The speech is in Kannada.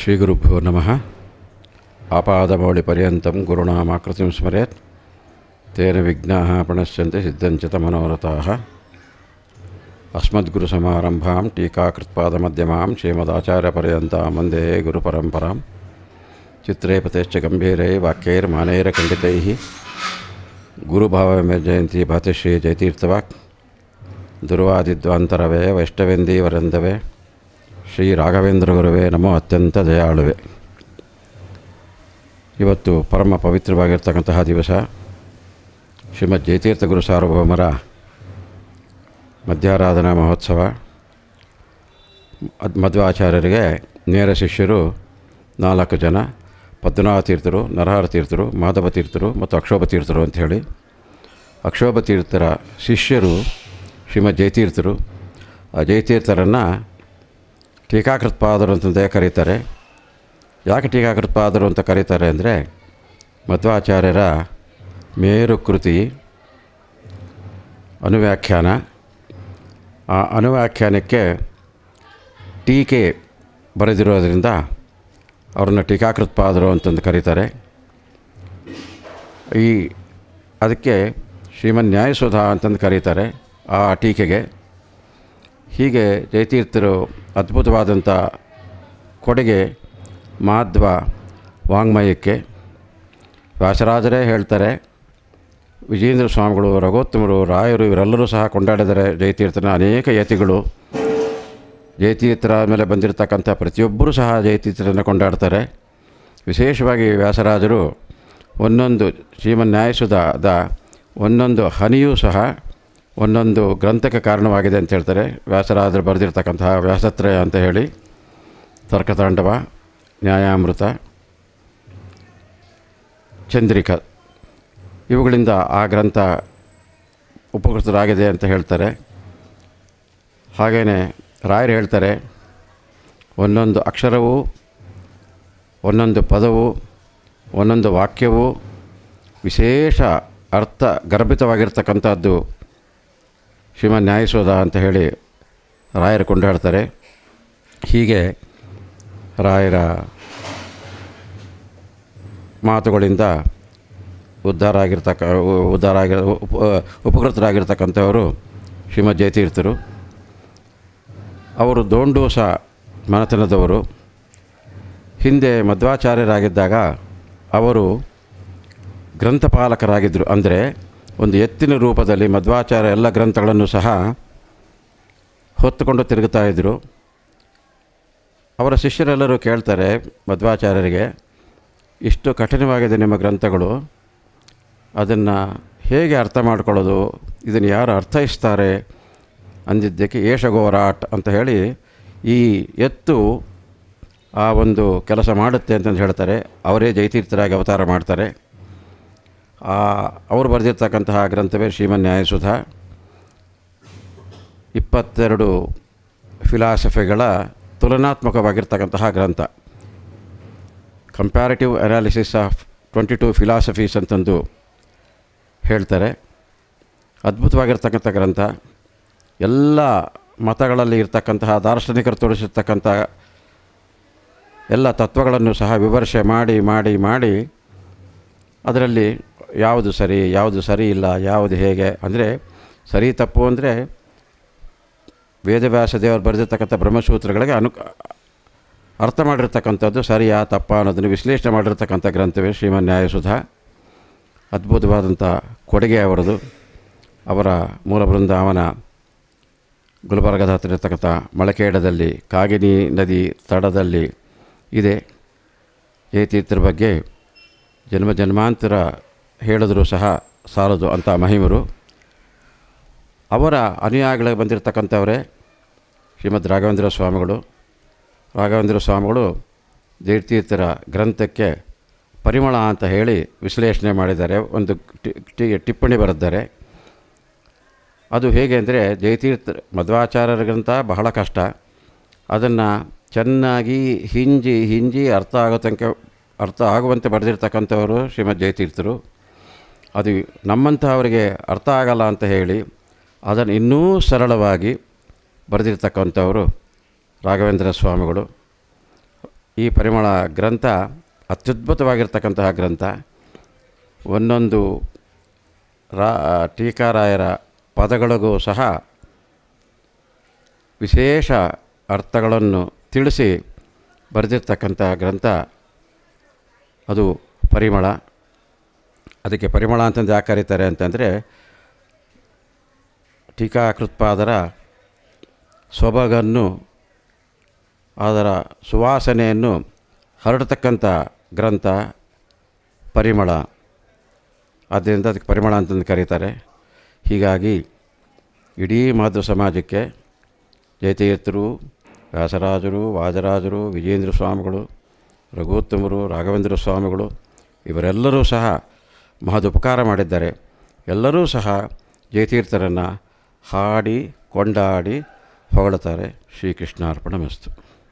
శ్రీగురుభ్యో నమ ఆపాదమౌళి పర్యంతం గురునామాకృతిం స్మరేత్ తేన విఘ్నా ప్రణశ్యంతి సిద్ధంచిత మనోరథా అస్మద్గురుసమారంభాం టీకాకృత్పాదమధ్యమాం శ్రీమదాచార్యపర్యంతం వందే గురుపరంపరాం చిత్రే పతేశ్చ గంభీరై వాక్యైర్మానైరఖండితై గురుభావమే జయంతి భతశ్రీ జయతీర్థవాక్ దుర్వాదిద్వాంతరవే వైష్ణవేందీ వరందవే ಶ್ರೀ ರಾಘವೇಂದ್ರ ಗುರುವೇ ನಮೋ. ಅತ್ಯಂತ ದಯಾಳುವೆ. ಇವತ್ತು ಪರಮ ಪವಿತ್ರವಾಗಿರ್ತಕ್ಕಂತಹ ದಿವಸ. ಶ್ರೀಮದ್ ಜಯತೀರ್ಥ ಗುರು ಸಾರ್ವಭೌಮರ ಮಧ್ಯಾರಾಧನಾ ಮಹೋತ್ಸವ. ಮಧ್ವಾಚಾರ್ಯರಿಗೆ ನೇರ ಶಿಷ್ಯರು ನಾಲ್ಕು ಜನ, ಪದ್ಮನಾಭ ತೀರ್ಥರು, ನರಹರ ತೀರ್ಥರು, ಮಾಧವ ತೀರ್ಥರು ಮತ್ತು ಅಕ್ಷೋಭ ತೀರ್ಥರು ಅಂಥೇಳಿ ಅಕ್ಷೋಭ ತೀರ್ಥರ ಶಿಷ್ಯರು ಶ್ರೀಮದ್ ಜಯತೀರ್ಥರು. ಆ ಜಯತೀರ್ಥರನ್ನು ಟೀಕಾಕೃತ್ಪಾದರು ಅಂತಂದೇ ಕರೀತಾರೆ. ಯಾಕೆ ಟೀಕಾಕೃತ್ಪಾದರು ಅಂತ ಕರೀತಾರೆ ಅಂದರೆ, ಮಧ್ವಾಚಾರ್ಯರ ಮೇರು ಕೃತಿ ಅನುವ್ಯಾಖ್ಯಾನ. ಆ ಅನುವ್ಯಾಖ್ಯಾನಕ್ಕೆ ಟೀಕೆ ಬರೆದಿರೋದ್ರಿಂದ ಅವ್ರನ್ನ ಟೀಕಾಕೃತ್ಪಾದರು ಅಂತಂದು ಕರೀತಾರೆ. ಈ ಅದಕ್ಕೆ ಶ್ರೀಮನ್ ನ್ಯಾಯಸುಧಾ ಅಂತಂದು ಕರೀತಾರೆ ಆ ಟೀಕೆಗೆ. ಹೀಗೆ ಜಯತೀರ್ಥರು ಅದ್ಭುತವಾದಂಥ ಕೊಡುಗೆ ಮಾಧ್ವ ವಾಂಗ್ಮಯಕ್ಕೆ. ವ್ಯಾಸರಾಜರೇ ಹೇಳ್ತಾರೆ ವಿಜೇಂದ್ರ ಸ್ವಾಮಿಗಳು, ರಘೋತ್ತಮರು, ರಾಯರು ಇವರೆಲ್ಲರೂ ಸಹ ಕೊಂಡಾಡಿದರೆ ಜಯತೀರ್ಥನ ಅನೇಕ ಯತಿಗಳು. ಜಯತೀರ್ಥರ ಮೇಲೆ ಬಂದಿರತಕ್ಕಂಥ ಪ್ರತಿಯೊಬ್ಬರೂ ಸಹ ಜಯತೀರ್ಥರನ್ನು ಕೊಂಡಾಡ್ತಾರೆ. ವಿಶೇಷವಾಗಿ ವ್ಯಾಸರಾಜರು ಒಂದೊಂದು ಶ್ರೀಮನ್ ನ್ಯಾಯಸುಧಾದ ಒಂದೊಂದು ಹನಿಯೂ ಸಹ ಒಂದೊಂದು ಗ್ರಂಥಕ್ಕೆ ಕಾರಣವಾಗಿದೆ ಅಂತ ಹೇಳ್ತಾರೆ. ವ್ಯಾಸರಾದರು ಬರೆದಿರ್ತಕ್ಕಂತಹ ವ್ಯಾಸತ್ರಯ ಅಂತ ಹೇಳಿ. ತರ್ಕತಾಂಡವ, ನ್ಯಾಯಾಮೃತ, ಚಂದ್ರಿಕ. ಇವುಗಳಿಂದ ಆ ಗ್ರಂಥ ಉಪಕೃತರಾಗಿದೆ ಅಂತ ಹೇಳ್ತಾರೆ. ಹಾಗೆಯೇ ರಾಯರು ಹೇಳ್ತಾರೆ, ಒಂದೊಂದು ಅಕ್ಷರವು, ಒಂದೊಂದು ಪದವು, ಒಂದೊಂದು ವಾಕ್ಯವು ವಿಶೇಷ ಅರ್ಥ ಗರ್ಭಿತವಾಗಿರ್ತಕ್ಕಂಥದ್ದು ಶ್ರೀಮನ್ ನ್ಯಾಯಸೋಧ ಅಂತ ಹೇಳಿ ರಾಯರು ಕೊಂಡಾಡ್ತಾರೆ ಹೀಗೆ ರಾಯರ ಮಾತುಗಳಿಂದ ಉದ್ಧಾರ ಆಗಿರ್ತಕ್ಕ ಉದ್ಧಾರ ಆಗಿ ಉಪ, ಉಪಕೃತರಾಗಿರ್ತಕ್ಕಂಥವರು ಶ್ರೀಮದ್ ಜಯತೀರ್ಥರು. ಅವರು ದೋಂಡೂಸ ಮನೆತನದವರು. ಹಿಂದೆ ಮಧ್ವಾಚಾರ್ಯರಾಗಿದ್ದಾಗ ಅವರು ಗ್ರಂಥಪಾಲಕರಾಗಿದ್ದರು ಅಂದರೆ ಒಂದು ಎತ್ತಿನ ರೂಪದಲ್ಲಿ ಮಧ್ವಾಚಾರ ಎಲ್ಲ ಗ್ರಂಥಗಳನ್ನು ಸಹ ಹೊತ್ತುಕೊಂಡು ತಿರುಗುತ್ತಾ ಇದ್ದರು ಅವರ ಶಿಷ್ಯರೆಲ್ಲರೂ ಕೇಳ್ತಾರೆ ಮಧ್ವಾಚಾರ್ಯರಿಗೆ, ಇಷ್ಟು ಕಠಿಣವಾಗಿದೆ ನಿಮ್ಮ ಗ್ರಂಥಗಳು, ಅದನ್ನು ಹೇಗೆ ಅರ್ಥ ಮಾಡ್ಕೊಳ್ಳೋದು, ಇದನ್ನು ಯಾರು ಅರ್ಥೈಸ್ತಾರೆ ಅಂದಿದ್ದಕ್ಕೆ ಏಷಗೋರಾಟ್ ಅಂತ ಹೇಳಿ ಈ ಎತ್ತು ಆ ಒಂದು ಕೆಲಸ ಮಾಡುತ್ತೆ ಅಂತಂದು ಹೇಳ್ತಾರೆ. ಅವರೇ ಜೈತೀರ್ಥರಾಗಿ ಅವತಾರ ಮಾಡ್ತಾರೆ. ಅವರು ಬರೆದಿರ್ತಕ್ಕಂತಹ ಗ್ರಂಥವೇ ಶ್ರೀಮನ್ ನ್ಯಾಯಸುಧ. ಇಪ್ಪತ್ತೆರಡು ಫಿಲಾಸಫಿಗಳ ತುಲನಾತ್ಮಕವಾಗಿರ್ತಕ್ಕಂತಹ ಗ್ರಂಥ. Comparative analysis of twenty two philosophies ಅಂತಂದು ಹೇಳ್ತಾರೆ. ಅದ್ಭುತವಾಗಿರ್ತಕ್ಕಂಥ ಗ್ರಂಥ. ಎಲ್ಲ ಮತಗಳಲ್ಲಿ ಇರ್ತಕ್ಕಂತಹ, ದಾರ್ಶನಿಕರು ತೋರಿಸಿರ್ತಕ್ಕಂಥ ಎಲ್ಲ ತತ್ವಗಳನ್ನು ಸಹ ವಿಮರ್ಶೆ ಮಾಡಿ ಮಾಡಿ ಮಾಡಿ, ಅದರಲ್ಲಿ ಯಾವುದು ಸರಿ ಯಾವುದು ಸರಿ ಇಲ್ಲ, ಯಾವುದು ಹೇಗೆ? ಅಂದರೆ ಸರಿ ತಪ್ಪು ಅಂದರೆ ವೇದವ್ಯಾಸ ದೇವರು ಬರೆದಿರ್ತಕ್ಕಂಥ ಬ್ರಹ್ಮಸೂತ್ರಗಳಿಗೆ ಅನು ಅರ್ಥ ಮಾಡಿರ್ತಕ್ಕಂಥದ್ದು ಸರಿಯಾ, ತಪ್ಪ ಅನ್ನೋದನ್ನು ವಿಶ್ಲೇಷಣೆ ಮಾಡಿರ್ತಕ್ಕಂಥ ಗ್ರಂಥವೇ ಶ್ರೀಮನ್ ನ್ಯಾಯಸುಧ. ಅದ್ಭುತವಾದಂಥ ಕೊಡುಗೆ ಅವರದು. ಅವರ ಮೂಲ ಬೃಂದಾವನ ಗುಲ್ಬರ್ಗದ ಹತ್ತಿರ ಇರ್ತಕ್ಕಂಥ ಮಳಕೇಡದಲ್ಲಿ, ಕಾಗಿನಿ ನದಿ ತಡದಲ್ಲಿ ಇದೆ. ಏತೀರ್ಥರ ಬಗ್ಗೆ ಜನ್ಮ ಜನ್ಮಾಂತರ ಹೇಳಿದರೂ ಸಹ ಸಾಲದು ಅಂತ ಮಹಿಮರು. ಅವರ ಅನುಯಾಯಿಗಳಿಗೆ ಬಂದಿರತಕ್ಕಂಥವರೇ ಶ್ರೀಮದ್ ರಾಘವೇಂದ್ರ ಸ್ವಾಮಿಗಳು. ರಾಘವೇಂದ್ರ ಸ್ವಾಮಿಗಳು ಜಯತೀರ್ಥರ ಗ್ರಂಥಕ್ಕೆ ಪರಿಮಳ ಅಂತ ಹೇಳಿ ವಿಶ್ಲೇಷಣೆ ಮಾಡಿದ್ದಾರೆ. ಒಂದು ಟಿ ಟಿಪ್ಪಣಿ ಬರೆದಿದ್ದಾರೆ. ಅದು ಹೇಗೆ ಅಂದರೆ ಜಯತೀರ್ಥ ಮಧ್ವಾಚಾರ್ಯರ ಗ್ರಂಥ ಬಹಳ ಕಷ್ಟ. ಅದನ್ನು ಚೆನ್ನಾಗಿ ಹಿಂಜಿ ಹಿಂಜಿ ಅರ್ಥ ಆಗೋ ತನಕ, ಅರ್ಥ ಆಗುವಂತೆ ಬರೆದಿರ್ತಕ್ಕಂಥವರು ಶ್ರೀಮದ್ ಜಯತೀರ್ಥರು. ಅದು ನಮ್ಮಂಥವರಿಗೆ ಅರ್ಥ ಆಗಲ್ಲ ಅಂತ ಹೇಳಿ ಅದನ್ನು ಇನ್ನೂ ಸರಳವಾಗಿ ಬರೆದಿರ್ತಕ್ಕಂಥವರು ರಾಘವೇಂದ್ರ ಸ್ವಾಮಿಗಳು. ಈ ಪರಿಮಳ ಗ್ರಂಥ ಅತ್ಯದ್ಭುತವಾಗಿರ್ತಕ್ಕಂತಹ ಗ್ರಂಥ. ಒಂದೊಂದು ರಾ, ಟೀಕಾರಾಯರ ಪದಗಳಿಗೂ ಸಹ ವಿಶೇಷ ಅರ್ಥಗಳನ್ನು ತಿಳಿಸಿ ಬರೆದಿರ್ತಕ್ಕಂಥ ಗ್ರಂಥ. ಅದು ಪರಿಮಳ. ಅದಕ್ಕೆ ಪರಿಮಳ ಅಂತಂದು ಯಾಕೆ ಕರೀತಾರೆ ಅಂತಂದರೆ, ಟೀಕಾಕೃತ್ಪಾದರ ಸೊಬಗನ್ನು, ಅದರ ಸುವಾಸನೆಯನ್ನು ಹರಡತಕ್ಕಂಥ ಗ್ರಂಥ ಪರಿಮಳ. ಆದ್ದರಿಂದ ಅದಕ್ಕೆ ಪರಿಮಳ ಅಂತಂದು ಕರೀತಾರೆ. ಹೀಗಾಗಿ ಇಡೀ ಮಾತೃ ಸಮಾಜಕ್ಕೆ ಜಯತೀರ್ಥರು, ವ್ಯಾಸರಾಜರು, ವಾಜರಾಜರು ವಿಜೇಂದ್ರ ಸ್ವಾಮಿಗಳು, ರಘುತ್ತಮರು, ರಾಘವೇಂದ್ರ ಸ್ವಾಮಿಗಳು, ಇವರೆಲ್ಲರೂ ಸಹ ಮಹದುಪಕಾರ ಮಾಡಿದ್ದಾರೆ. ಎಲ್ಲರೂ ಸಹ ಜಯತೀರ್ಥರನ್ನು ಹಾಡಿ ಕೊಂಡಾಡಿ ಹೊಗಳುತ್ತಾರೆ. ಶ್ರೀಕೃಷ್ಣಾರ್ಪಣ ಮಸ್ತು